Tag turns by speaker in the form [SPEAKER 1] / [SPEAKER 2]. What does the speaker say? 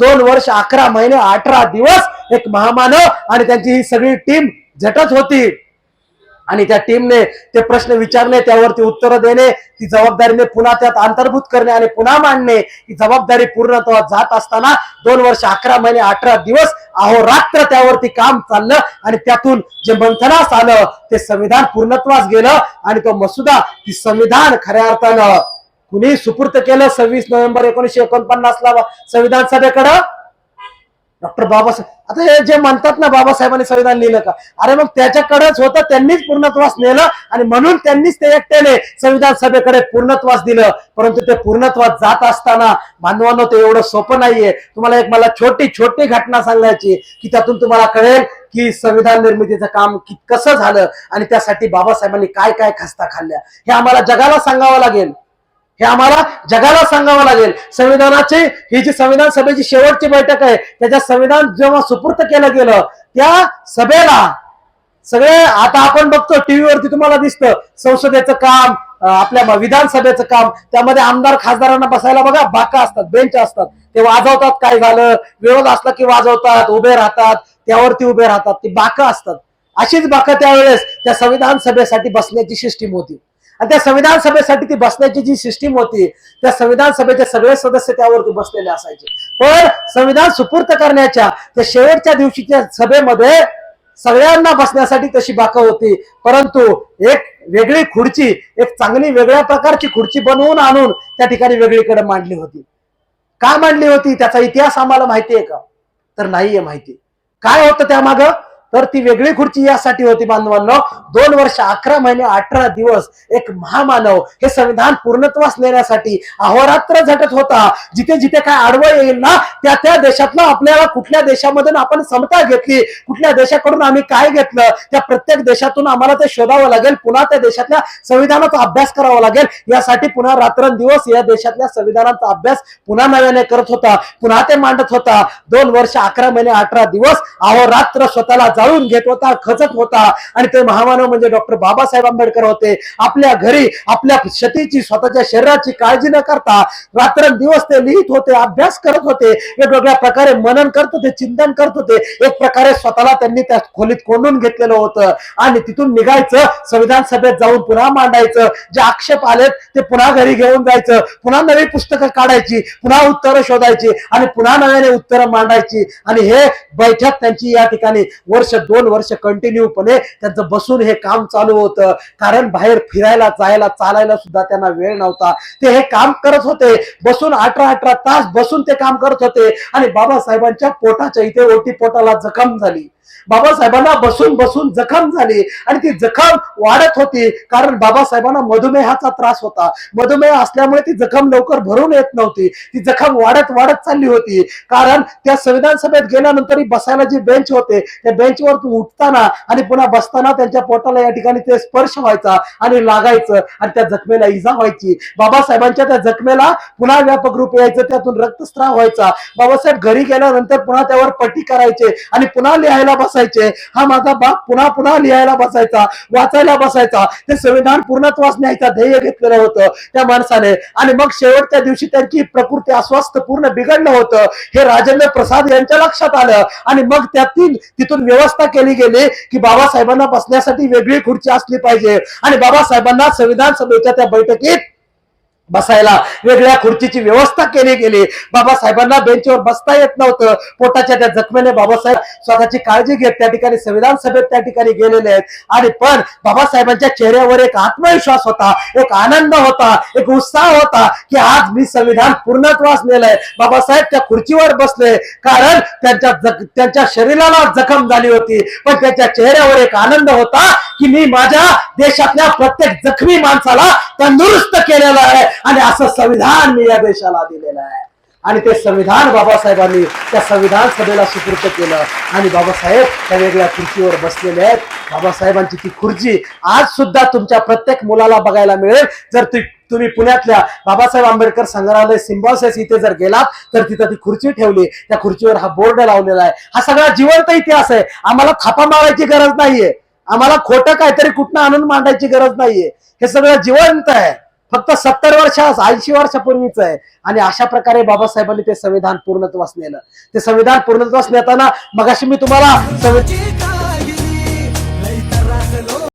[SPEAKER 1] दोन वर्ष अकरा महिने अठरा दिवस एक महामानव आणि त्यांची ही सगळी टीम झटत होती. आणि त्या टीमने ते प्रश्न विचारणे त्यावरती उत्तरं देणे ती जबाबदारीने पुन्हा त्यात अंतर्भूत करणे आणि पुन्हा मांडणे. ही जबाबदारी पूर्णत्वा जात असताना दोन वर्ष अकरा महिने अठरा दिवस अहोरात्र त्यावरती काम चाललं आणि त्यातून जे मंथनास आलं ते संविधान पूर्णत्वास गेलं आणि तो मसुदा ती संविधान खऱ्या अर्थानं कुणी सुपूर्त केलं? सव्वीस नोव्हेंबर एकोणीशे एकोणपन्नास ला संविधान सभेकडं? डॉक्टर बाबासाहेब आता हे जे म्हणतात ना बाबासाहेबांनी संविधान लिहिलं का? अरे मग त्याच्याकडेच होतं त्यांनीच पूर्णत्वास नेलं आणि म्हणून त्यांनीच ते एकट्याने संविधान सभेकडे पूर्णत्वास दिलं. परंतु ते पूर्णत्वास जात असताना बांधवांनो ते एवढं सोपं नाहीये. तुम्हाला एक मला छोटी छोटी घटना सांगायची की त्यातून तुम्हाला कळेल की संविधान निर्मितीचं काम कसं झालं आणि त्यासाठी बाबासाहेबांनी काय काय खस्ता खाल्ल्या. हे आम्हाला जगाला सांगावं लागेल. हे आम्हाला जगाला सांगावं लागेल. संविधानाची ही जी संविधान सभेची शेवटची बैठक आहे त्याच्या संविधान जेव्हा सुपूर्त केलं गेलं त्या सभेला सगळे आता आपण बघतो टीव्हीवरती तुम्हाला दिसतं संसदेचं काम आपल्या विधानसभेचं काम त्यामध्ये आमदार खासदारांना बसायला बघा बाका असतात बेंच असतात. ते वाजवतात काय झालं विरोध असला की वाजवतात उभे राहतात त्यावरती उभे राहतात ती बाका असतात. अशीच बाका त्यावेळेस त्या संविधान सभेसाठी बसण्याची सिस्टीम होती. आणि त्या संविधान सभेसाठी ती बसण्याची जी सिस्टीम होती त्या संविधान सभेचे सगळे सदस्य त्यावरती बसलेले असायचे. पण संविधान सुपूर्त करण्याच्या त्या शेवटच्या दिवशीच्या सभेमध्ये सगळ्यांना बसण्यासाठी तशी बाका होती. परंतु एक वेगळी खुर्ची एक चांगली वेगळ्या प्रकारची खुर्ची बनवून आणून त्या ठिकाणी वेगळीकडे मांडली होती. का मांडली होती? त्याचा इतिहास आम्हाला माहिती आहे का? तर नाहीये माहिती. काय होतं त्यामागं? तर ती वेगळी खुर्ची यासाठी होती बांधवांना. दोन वर्ष अकरा महिने अठरा दिवस एक महामानव हे संविधान पूर्णत्वास नेण्यासाठी अहोरात्र झटत होता. जिथे जिथे काय आडवं येईल ना त्या त्या देशातलं आपल्याला कुठल्या देशामधून आपण समता घेतली कुठल्या देशाकडून आम्ही काय घेतलं त्या प्रत्येक देशातून आम्हाला ते शोधावं लागेल पुन्हा त्या देशातल्या संविधानाचा अभ्यास करावा लागेल. यासाठी पुन्हा रात्रंदिवस या देशातल्या संविधानाचा अभ्यास पुन्हा नव्याने करत होता पुन्हा ते मांडत होता. दोन वर्ष अकरा महिने अठरा दिवस अहोरात्र स्वतःला गाळून घेत होता खचत होता. आणि ते महामानव म्हणजे डॉक्टर बाबासाहेब आंबेडकर होते. आपल्या घरी आपल्या शतीची स्वतःच्या शरीराची काळजी न करता रात्रंदिवस ते लिहित होते अभ्यास करत होते. वेगवेगळ्या प्रकारे मनन करत होते चिंतन करत होते. एक प्रकारे स्वतःला त्यांनी त्या खोलीत कोंडून घेतलेलं होतं. आणि तिथून निघायचं संविधान सभेत जाऊन पुन्हा मांडायचं. जे आक्षेप आलेत ते पुन्हा घरी घेऊन जायचं. पुन्हा नवी पुस्तकं काढायची पुन्हा उत्तरं शोधायची आणि पुन्हा नव्याने उत्तरं मांडायची. आणि हे बैठक त्यांची या ठिकाणी वर्ष दोन वर्ष कंटिन्यूपणे त्यांचं बसून हे काम चालू होतं. कारण बाहेर फिरायला जायला चालायला सुद्धा त्यांना वेळ नव्हता. ते हे काम करत होते. बसून अठरा अठरा तास बसून ते काम करत होते. आणि बाबासाहेबांच्या पोटाच्या इथे ओटी पोटाला जखम झाली. बाबासाहेबांना बसून बसून जखम झाली. आणि ती जखम वाढत होती. कारण बाबासाहेबांना मधुमेहाचा त्रास होता. मधुमेह असल्यामुळे ती जखम लवकर भरून येत नव्हती. ती जखम वाढत वाढत चालली होती. कारण त्या संविधान सभेत गेल्यानंतर बसायला जे बेंच होते त्या बेंचवर उठताना आणि पुन्हा बसताना त्यांच्या पोटाला या ठिकाणी ते स्पर्श व्हायचा आणि लागायचं आणि त्या जखमेला इजा व्हायची. बाबासाहेबांच्या त्या जखमेला पुन्हा व्यापक रूप यायचं त्यातून रक्तस्राव व्हायचा. बाबासाहेब घरी गेल्यानंतर पुन्हा त्यावर पट्टी करायचे आणि पुन्हा लिहायला बसायचे. हा माझा बाप पुन्हा पुन्हा लिहायला बसायचा वाचायला बसायचा. ते संविधान पूर्णत्वास न्यायचा ध्येय घेतलेलं होतं त्या माणसाने. आणि मग शेवटच्या दिवशी त्यांची प्रकृती अस्वस्थ पूर्ण बिघडलं होतं. हे राजेंद्र प्रसाद यांच्या लक्षात आलं आणि मग त्यातील तिथून व्यवस्था व्यवस्था केली गेली की बाबासाहेबांना बसण्यासाठी वेगळी खुर्ची असली पाहिजे. आणि बाबासाहेबांना संविधान सभेच्या त्या बैठकीत बसायला वेगळ्या खुर्चीची व्यवस्था केली गेली. बाबासाहेबांना बेंचवर बसता येत नव्हतं. पोटाच्या त्या जखमेने बाबासाहेब स्वतःची काळजी घेत त्या ठिकाणी संविधान सभेत त्या ठिकाणी गेलेले आहेत. आणि पण बाबासाहेबांच्या चेहऱ्यावर एक आत्मविश्वास होता एक आनंद होता एक उत्साह होता की आज मी संविधान पूर्णत्वास नेलंय. बाबासाहेब त्या खुर्चीवर बसले कारण त्यांच्या जख त्यांच्या शरीराला जखम झाली होती. पण त्यांच्या चेहऱ्यावर एक आनंद होता की मी माझ्या देशातल्या प्रत्येक जखमी माणसाला तंदुरुस्त केलेलं आहे. आणि असं संविधान मी या देशाला दिलेलं आहे. आणि ते संविधान बाबासाहेबांनी त्या संविधान सभेला सुपूर्त केलं. आणि बाबासाहेब त्या वेगळ्या खुर्चीवर बसलेले आहेत. बाबासाहेबांची ती खुर्ची आज सुद्धा तुमच्या प्रत्येक मुलाला बघायला मिळेल. जर ती तुम्ही पुण्यातल्या बाबासाहेब आंबेडकर संग्रहालय सिम्बॉसेस इथे जर गेलात तर तिथं ती खुर्ची ठेवली. त्या खुर्चीवर हा बोर्ड लावलेला आहे. हा सगळा जिवंत इतिहास आहे. आम्हाला थापा मारायची गरज नाहीये. आम्हाला खोटं काहीतरी कुठनं आणून मांडायची गरज नाहीये. हे सगळं जिवंत आहे. फक्त सत्तर वर्ष ऐंशी वर्षापूर्वीच आहे. आणि अशा प्रकारे बाबासाहेबांनी ते संविधान पूर्णत्वास नेलं. ते संविधान पूर्णत्वास नेताना मगाशी मी तुम्हाला